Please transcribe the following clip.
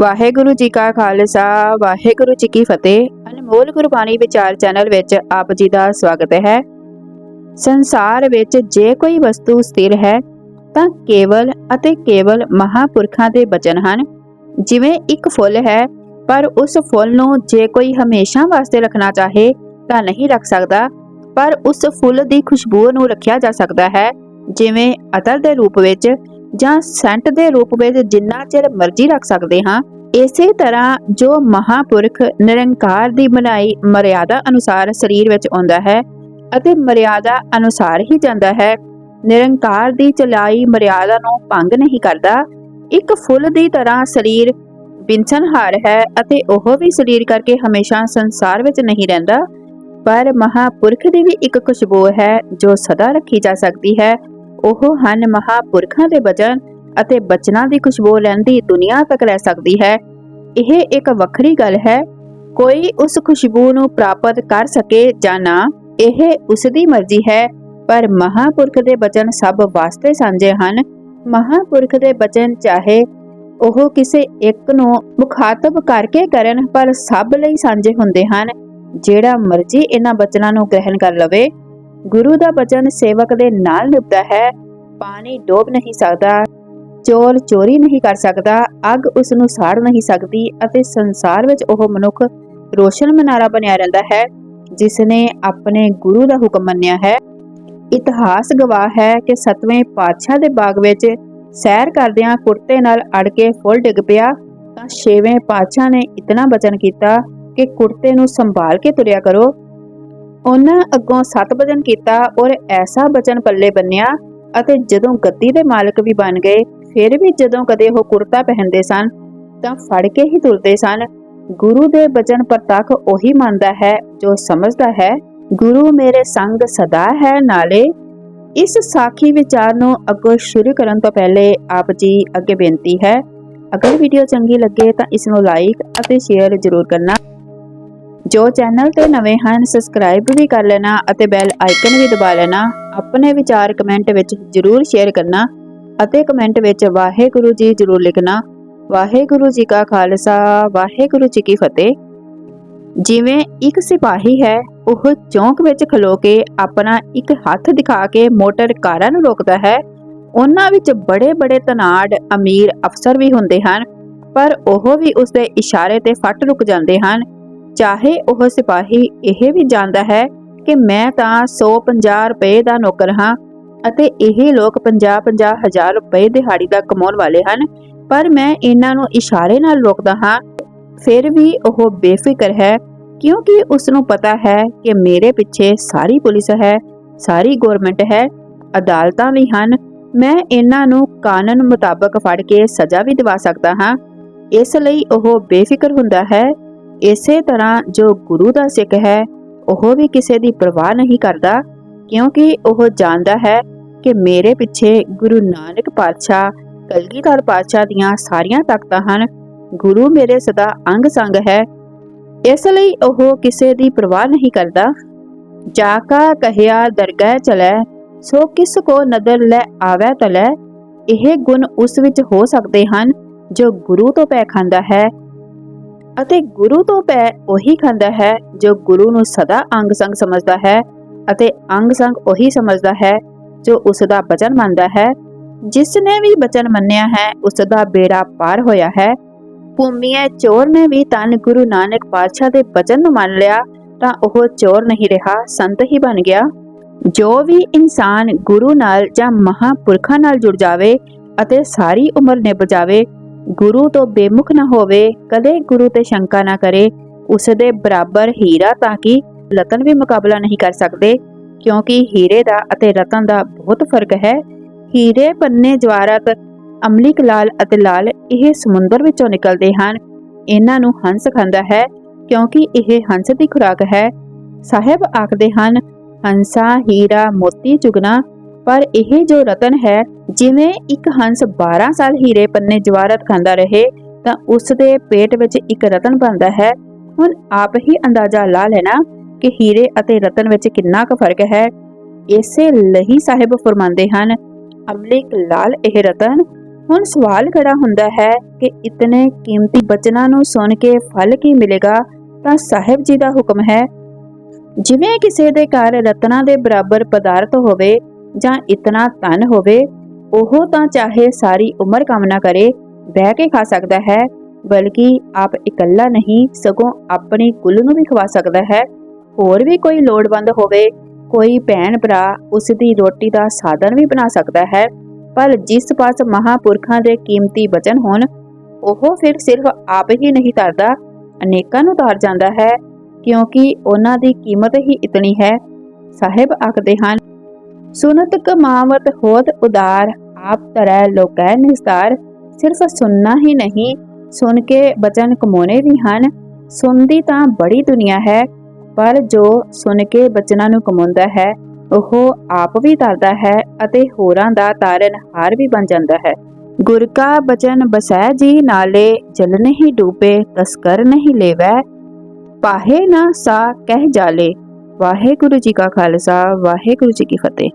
ਵਾਹਿਗੁਰੂ ਜੀ ਕਾ ਖਾਲਸਾ, ਵਾਹਿਗੁਰੂ ਜੀ ਕੀ ਫਤਿਹ। ਅਨਮੋਲ ਗੁਰਬਾਣੀ ਵਿਚਾਰ ਚੈਨਲ ਵਿੱਚ ਆਪ ਜੀ ਦਾ ਸਵਾਗਤ ਹੈ। ਸੰਸਾਰ ਵਿੱਚ ਜੇ ਕੋਈ ਵਸਤੂ ਸਥਿਰ ਹੈ, ਤਾਂ ਕੇਵਲ ਅਤੇ ਕੇਵਲ ਮਹਾਪੁਰਖਾਂ ਦੇ ਬਚਨ ਹਨ। ਜਿਵੇਂ ਇੱਕ ਫੁੱਲ ਹੈ, ਪਰ ਉਸ ਫੁੱਲ ਨੂੰ ਜੇ ਕੋਈ ਹਮੇਸ਼ਾ ਵਾਸਤੇ ਰੱਖਣਾ ਚਾਹੇ, ਤਾਂ ਨਹੀਂ ਰੱਖ ਸਕਦਾ। ਪਰ ਉਸ ਫੁੱਲ ਦੀ ਖੁਸ਼ਬੂ ਨੂੰ ਰੱਖਿਆ ਜਾ ਸਕਦਾ ਹੈ, ਜਿਵੇਂ ਅਤਰ ਦੇ ਰੂਪ ਵਿੱਚ ਜਾਂ ਸੈਂਟ ਦੇ ਰੂਪ ਵਿੱਚ ਜਿੰਨਾ ਚਿਰ ਮਰਜ਼ੀ ਰੱਖ ਸਕਦੇ ਹਾਂ, ਇਸੇ ਤਰ੍ਹਾਂ ਜੋ ਮਹਾਪੁਰਖ ਨਿਰੰਕਾਰ ਦੀ ਬਣਾਈ ਮਰਿਆਦਾ ਅਨੁਸਾਰ ਸਰੀਰ ਵਿੱਚ ਆਉਂਦਾ ਹੈ ਅਤੇ ਮਰਿਆਦਾ ਅਨੁਸਾਰ ਹੀ ਜਾਂਦਾ ਹੈ, ਨਿਰੰਕਾਰ ਦੀ ਚਲਾਈ ਮਰਿਆਦਾ ਨੂੰ ਭੰਗ ਨਹੀਂ ਕਰਦਾ, ਇੱਕ ਫੁੱਲ ਦੀ ਤਰ੍ਹਾਂ ਸਰੀਰ ਬਿੰਸਨਹਾਰ ਹੈ ਅਤੇ ਉਹ ਵੀ ਸਰੀਰ ਕਰਕੇ ਹਮੇਸ਼ਾ ਸੰਸਾਰ ਵਿੱਚ ਨਹੀਂ ਰਹਿੰਦਾ, ਪਰ ਮਹਾਪੁਰਖ ਦੀ ਵੀ ਇੱਕ ਖੁਸ਼ਬੂ ਹੈ ਜੋ ਸਦਾ ਰੱਖੀ ਜਾ ਸਕਦੀ ਹੈ ਉਹ ਹਨ ਮਹਾਪੁਰਖਾਂ ਦੇ ਬਚਨ ਅਤੇ ਬਚਨਾਂ ਦੀ ਖੁਸ਼ਬੂ ਲੈਂਦੀ ਦੁਨੀਆ ਤੱਕ ਲੈ ਸਕਦੀ ਹੈ। ਇਹ ਇੱਕ ਵੱਖਰੀ ਗੱਲ ਹੈ, ਕੋਈ ਉਸ ਖੁਸ਼ਬੂ ਨੂੰ ਪ੍ਰਾਪਤ ਕਰ ਸਕੇ ਜਾਂ ਨਾ, ਇਹ ਉਸ ਦੀ ਮਰਜ਼ੀ ਹੈ, ਪਰ ਮਹਾਪੁਰਖ ਦੇ ਬਚਨ ਸਭ ਵਾਸਤੇ ਸਾਂਝੇ ਹਨ। ਮਹਾਪੁਰਖ ਦੇ ਬਚਨ ਚਾਹੇ ਉਹ ਕਿਸੇ ਇੱਕ ਨੂੰ ਮੁਖਾਤਬ ਕਰਕੇ ਕਰਨ, ਪਰ ਸਭ ਲਈ ਸਾਂਝੇ ਹੁੰਦੇ ਹਨ। ਜਿਹੜਾ ਮਰਜ਼ੀ ਇਹਨਾਂ ਬਚਨਾਂ ਨੂੰ ਗ੍ਰਹਿਣ ਕਰ ਲਵੇ ਗੁਰੂ ਦਾ ਬਚਨ ਸੇਵਕ ਦੇ ਨਾਲ ਨਿਭਦਾ ਹੈ। ਪਾਣੀ ਡੋਬ ਨਹੀਂ ਸਕਦਾ, ਚੋਰ ਚੋਰੀ ਨਹੀਂ ਕਰ ਸਕਦਾ, ਅੱਗ ਉਸ ਨੂੰ ਸਾੜ ਨਹੀਂ ਸਕਦੀ ਅਤੇ ਸੰਸਾਰ ਵਿੱਚ ਉਹ ਮਨੁੱਖ ਰੋਸ਼ਨ ਮਨਾਰਾ ਬਣਿਆ ਰਹਿੰਦਾ ਹੈ, ਜਿਸ ਨੇ ਆਪਣੇ ਗੁਰੂ ਦਾ ਹੁਕਮ ਮੰਨਿਆ ਹੈ। ਇਤਿਹਾਸ ਗਵਾਹ ਹੈ ਕਿ ਸਤਵੇਂ ਪਾਤਸ਼ਾਹ ਦੇ ਬਾਗ ਵਿੱਚ ਸੈਰ ਕਰਦਿਆਂ ਕੁਰਤੇ ਨਾਲ ਅੜ ਕੇ ਫੁੱਲ ਡਿੱਗ ਪਿਆ, ਤਾਂ ਛੇਵੇਂ ਪਾਤਸ਼ਾਹ ਨੇ ਇਤਨਾ ਬਚਨ ਕੀਤਾ ਕਿ ਕੁਰਤੇ ਨੂੰ ਸੰਭਾਲ ਕੇ ਤੁਰਿਆ ਕਰੋ। ਉਹਨਾਂ ਅੱਗੋਂ ਸਤ ਬਚਨ ਕੀਤਾ ਔਰ ਐਸਾ ਬਚਨ ਪੱਲੇ ਬੰਨਿਆ ਅਤੇ ਜਦੋਂ ਗੱਦੀ ਦੇ ਮਾਲਕ ਵੀ ਬਣ ਗਏ, ਫਿਰ ਵੀ ਜਦੋਂ ਕਦੇ ਉਹ ਕੁਰਤਾ ਪਹਿਨਦੇ ਸਨ, ਤਾਂ ਫੜ ਕੇ ਹੀ ਤੁਰਦੇ ਸਨ। ਗੁਰੂ ਦੇ ਬਚਨ ਪ੍ਰਤੱਖ ਉਹੀ ਮੰਨਦਾ ਹੈ ਜੋ ਸਮਝਦਾ ਹੈ, ਗੁਰੂ ਮੇਰੇ ਸੰਗ ਸਦਾ ਹੈ ਨਾਲੇ। ਇਸ ਸਾਖੀ ਵਿਚਾਰ ਨੂੰ ਅੱਗੋਂ ਸ਼ੁਰੂ ਕਰਨ ਤੋਂ ਪਹਿਲੇ ਆਪ ਜੀ ਅੱਗੇ ਬੇਨਤੀ ਹੈ, ਅਗਰ ਵੀਡੀਓ ਚੰਗੀ ਲੱਗੇ ਤਾਂ ਇਸ ਨੂੰ ਲਾਈਕ ਅਤੇ ਸ਼ੇਅਰ ਜ਼ਰੂਰ ਕਰਨਾ। ਜੋ ਚੈਨਲ ਤੇ ਨਵੇਂ ਹਨ ਸਬਸਕ੍ਰਾਈਬ ਵੀ ਕਰ ਲੈਣਾ ਅਤੇ ਬੈਲ ਆਈਕਨ ਵੀ ਦਬਾ ਲੈਣਾ। ਆਪਣੇ ਵਿਚਾਰ ਕਮੈਂਟ ਵਿੱਚ ਜ਼ਰੂਰ ਸ਼ੇਅਰ ਕਰਨਾ ਅਤੇ ਕਮੈਂਟ ਵਿੱਚ ਵਾਹਿਗੁਰੂ ਜੀ ਜ਼ਰੂਰ ਲਿਖਣਾ। ਵਾਹਿਗੁਰੂ ਜੀ ਕਾ ਖਾਲਸਾ, ਵਾਹਿਗੁਰੂ ਜੀ ਕੀ ਫਤਿਹ। ਜਿਵੇਂ ਇੱਕ ਸਿਪਾਹੀ ਹੈ, ਉਹ ਚੌਂਕ ਵਿੱਚ ਖਲੋ ਕੇ ਆਪਣਾ ਇੱਕ ਹੱਥ ਦਿਖਾ ਕੇ ਮੋਟਰ ਕਾਰਾਂ ਨੂੰ ਰੋਕਦਾ ਹੈ। ਉਹਨਾਂ ਵਿੱਚ ਬੜੇ ਬੜੇ ਤਨਾੜ ਅਮੀਰ ਅਫਸਰ ਵੀ ਹੁੰਦੇ ਹਨ, ਪਰ ਉਹ ਵੀ ਉਸ ਦੇ ਇਸ਼ਾਰੇ ਤੇ ਫੱਟ ਰੁਕ ਜਾਂਦੇ ਹਨ। ਚਾਹੇ ਉਹ ਸਿਪਾਹੀ ਇਹ ਵੀ ਜਾਣਦਾ ਹੈ ਕਿ ਮੈਂ ਤਾਂ 150 ਰੁਪਏ ਦਾ ਨੌਕਰ ਹਾਂ ਅਤੇ ਇਹ ਲੋਕ 50-50 ਹਜ਼ਾਰ ਰੁਪਏ ਦਿਹਾੜੀ ਦਾ ਕਮਾਉਣ ਵਾਲੇ ਹਨ, ਪਰ ਮੈਂ ਇਹਨਾਂ ਨੂੰ ਇਸ਼ਾਰੇ ਨਾਲ ਰੋਕਦਾ ਹਾਂ। ਫਿਰ ਵੀ ਉਹ ਬੇਫਿਕਰ ਹੈ, ਕਿਉਂਕਿ ਉਸ ਨੂੰ ਪਤਾ ਹੈ ਕਿ ਮੇਰੇ ਪਿੱਛੇ ਸਾਰੀ ਪੁਲਿਸ ਹੈ, ਸਾਰੀ ਗਵਰਨਮੈਂਟ ਹੈ, ਅਦਾਲਤਾਂ ਵੀ ਹਨ, ਮੈਂ ਇਹਨਾਂ ਨੂੰ ਕਾਨੂੰਨ ਮੁਤਾਬਕ ਫੜ ਕੇ ਸਜ਼ਾ ਵੀ ਦਿਵਾ ਸਕਦਾ ਹਾਂ। ਇਸ ਲਈ ਉਹ ਬੇਫਿਕਰ ਹੁੰਦਾ ਹੈ ਇਸੇ ਤਰ੍ਹਾਂ ਜੋ ਗੁਰੂ ਦਾ ਸਿੱਖ ਹੈ, ਉਹ ਵੀ ਕਿਸੇ ਦੀ ਪਰਵਾਹ ਨਹੀਂ ਕਰਦਾ, ਕਿਉਂਕਿ ਉਹ ਜਾਣਦਾ ਹੈ ਕਿ ਮੇਰੇ ਪਿੱਛੇ ਗੁਰੂ ਨਾਨਕ ਪਾਤਸ਼ਾਹ, ਕਲਗੀਧਰ ਪਾਤਸ਼ਾਹ ਦੀਆਂ ਸਾਰੀਆਂ ਤਾਕਤਾਂ ਹਨ। ਗੁਰੂ ਮੇਰੇ ਸਦਾ ਅੰਗ ਸੰਗ ਹੈ। ਇਸ ਲਈ ਉਹ ਕਿਸੇ ਦੀ ਪਰਵਾਹ ਨਹੀਂ ਕਰਦਾ। ਜਾ ਕਾ ਕਹਿਆ ਦਰਗਾਹ ਚਲੈ, ਸੋ ਕਿਸ ਕੋ ਨਦਰ ਲੈ ਆਵੈ ਤਲੈ। ਇਹ ਗੁਣ ਉਸ ਵਿੱਚ ਹੋ ਸਕਦੇ ਹਨ, ਜੋ ਗੁਰੂ ਤੋਂ ਪੈ ਖਾਂਦਾ ਹੈ। ਅਤੇ ਗੁਰੂ ਤੋਂ ਪੈ ਉਹੀ ਖਾਂਦਾ ਹੈ, ਜੋ ਗੁਰੂ ਨੂੰ ਸਦਾ ਅੰਗ ਸੰਗ ਸਮਝਦਾ ਹੈ ਅਤੇ ਅੰਗ ਸੰਗ ਉਹੀ ਸਮਝਦਾ ਹੈ, ਜੋ ਉਸ ਦਾ ਬਚਨ ਮੰਨਦਾ ਹੈ। ਜਿਸ ਨੇ ਵੀ ਬਚਨ ਮੰਨਿਆ ਹੈ, ਉਸ ਦਾ ਬੇੜਾ ਪਾਰ ਹੋਇਆ ਹੈ। ਭੂਮੀਏ ਚੋਰ ਨੇ ਵੀ ਤਨ ਗੁਰੂ ਨਾਨਕ ਪਾਤਸ਼ਾਹ ਦੇ ਬਚਨ ਨੂੰ ਮੰਨ ਲਿਆ, ਤਾਂ ਉਹ ਚੋਰ ਨਹੀਂ ਰਿਹਾ, ਸੰਤ ਹੀ ਬਣ ਗਿਆ। ਜੋ ਵੀ ਇਨਸਾਨ ਗੁਰੂ ਨਾਲ ਜਾਂ ਮਹਾਪੁਰਖਾਂ ਨਾਲ ਜੁੜ ਜਾਵੇ ਅਤੇ ਸਾਰੀ ਉਮਰ ਨਿਭ ਜਾਵੇ ਗੁਰੂ ਤੋਂ ਬੇਮੁਖ ਨਾ ਹੋਵੇ, ਕਦੇ ਗੁਰੂ ਤੇ ਸ਼ੰਕਾ ਨਾ ਕਰੇ ਉਸ ਦੇ ਬਰਾਬਰ ਹੀਰਾ ਤਾਂ ਕਿ ਰਤਨ ਵੀ ਮੁਕਾਬਲਾ ਨਹੀਂ ਕਰ ਸਕਦੇ, ਕਿਉਂਕਿ ਹੀਰੇ ਦਾ ਅਤੇ ਰਤਨ ਦਾ ਬਹੁਤ ਫ਼ਰਕ ਹੈ। ਹੀਰੇ ਪੰਨੇ ਜਵਾਰਤ ਅਮਲਿਕ ਲਾਲ ਅਤੇ ਲਾਲ ਇਹ ਸਮੁੰਦਰ ਵਿੱਚੋਂ ਨਿਕਲਦੇ ਹਨ। ਇਹਨਾਂ ਨੂੰ ਹੰਸ ਖਾਂਦਾ ਹੈ, ਕਿਉਂਕਿ ਇਹ ਹੰਸ ਦੀ ਖੁਰਾਕ ਹੈ। ਸਾਹਿਬ ਆਖਦੇ ਹਨ, ਹੰਸਾ, ਹੀਰਾ, ਮੋਤੀ ਚੁਗਣਾ ਪਰ ਇਹ ਜੋ ਰਤਨ ਹੈ, ਜਿਵੇਂ ਇੱਕ ਹੰਸ 12 ਸਾਲ ਹੀਰੇ ਪੰਨੇ ਜਵਾਰਤ ਖਾਂਦਾ ਰਹੇ, ਤਾਂ ਉਸ ਦੇ ਪੇਟ ਵਿੱਚ ਇੱਕ ਰਤਨ ਬਣਦਾ ਹੈ। ਹੁਣ ਆਪ ਹੀ ਅੰਦਾਜ਼ਾ ਲਾ ਲੈਣਾ ਕਿ ਹੀਰੇ ਅਤੇ ਰਤਨ ਵਿੱਚ ਕਿੰਨਾ ਕੁ ਫ਼ਰਕ ਹੈ। ਇਸੇ ਲਈ ਸਾਹਿਬ ਫਰਮਾਉਂਦੇ ਹਨ, ਅਮਲਿਕ ਲਾਲ ਇਹ ਰਤਨ। ਹੁਣ ਸਵਾਲ ਖੜਾ ਹੁੰਦਾ ਹੈ ਕਿ ਇਤਨੇ ਕੀਮਤੀ ਬਚਨਾਂ ਨੂੰ ਸੁਣ ਕੇ ਫਲ ਕੀ ਮਿਲੇਗਾ, ਤਾਂ ਸਾਹਿਬ ਜੀ ਦਾ ਹੁਕਮ ਹੈ। ਜਿਵੇਂ ਕਿਸੇ ਦੇ ਘਰ ਰਤਨਾ ਦੇ ਬਰਾਬਰ ਪਦਾਰਥ ਹੋਵੇ ਜਾਂ ਇਤਨਾ ਧਨ ਹੋਵੇ, ਉਹ ਤਾਂ ਚਾਹੇ ਸਾਰੀ ਉਮਰ ਕੰਮ ਨਾ ਕਰੇ, ਬਹਿ ਕੇ ਖਾ ਸਕਦਾ ਹੈ, ਬਲਕਿ ਆਪ ਇਕੱਲਾ ਨਹੀਂ, ਸਗੋਂ ਆਪਣੀ ਕੁੱਲ ਨੂੰ ਵੀ ਖਵਾ ਸਕਦਾ ਹੈ। ਹੋਰ ਵੀ ਕੋਈ ਲੋੜਵੰਦ ਹੋਵੇ, ਕੋਈ ਭੈਣ ਭਰਾ ਉਸ ਦੀ ਰੋਟੀ ਦਾ ਸਾਧਨ ਵੀ ਬਣਾ ਸਕਦਾ ਹੈ, ਪਰ ਜਿਸ ਪਾਸ ਮਹਾਪੁਰਖਾਂ ਦੇ ਕੀਮਤੀ ਬਚਨ ਹੋਣ, ਉਹ ਫਿਰ ਸਿਰਫ ਆਪ ਹੀ ਨਹੀਂ ਤਰਦਾ ਅਨੇਕਾਂ ਨੂੰ ਤਾਰ ਜਾਂਦਾ ਹੈ, ਕਿਉਂਕਿ ਉਹਨਾਂ ਦੀ ਕੀਮਤ ਹੀ ਇਤਨੀ ਹੈ। ਸਾਹਿਬ ਆਖਦੇ ਹਨ ਸੁਨਤ ਕਮਾਵਤ ਹੋਤ ਉਦਾਰ, ਆਪ ਤਰੈ ਲੋਕੈ ਨਿਸਤਾਰ। ਸਿਰਫ ਸੁਣਨਾ ਹੀ ਨਹੀਂ, ਸੁਣ ਕੇ ਬਚਨ ਕਮਾਉਣੇ ਵੀ ਹਨ। ਸੁਣਦੀ ਤਾਂ ਬੜੀ ਦੁਨੀਆ ਹੈ, ਪਰ ਜੋ ਸੁਣ ਕੇ ਬਚਨਾਂ ਨੂੰ ਕਮਾਉਂਦਾ ਹੈ, ਉਹ ਆਪ ਵੀ ਤਰਦਾ ਹੈ ਅਤੇ ਹੋਰਾਂ ਦਾ ਤਾਰਨ ਹਾਰ ਵੀ ਬਣ ਜਾਂਦਾ ਹੈ। ਗੁਰ ਕਾ ਬਚਨ ਬਸੈ ਜੀ ਨਾਲੇ, ਜਲ ਨਹੀਂ ਡੂਬੇ, ਤਸਕਰ ਨਹੀਂ ਲੇਵੈ। ਪਾਹੇ ਨਾ ਸਾ ਕਹਿ ਜਾਲੇ, ਵਾਹਿਗੁਰੂ ਜੀ ਕਾ ਖਾਲਸਾ, ਵਾਹਿਗੁਰੂ ਜੀ ਕੀ ਫਤਿਹ।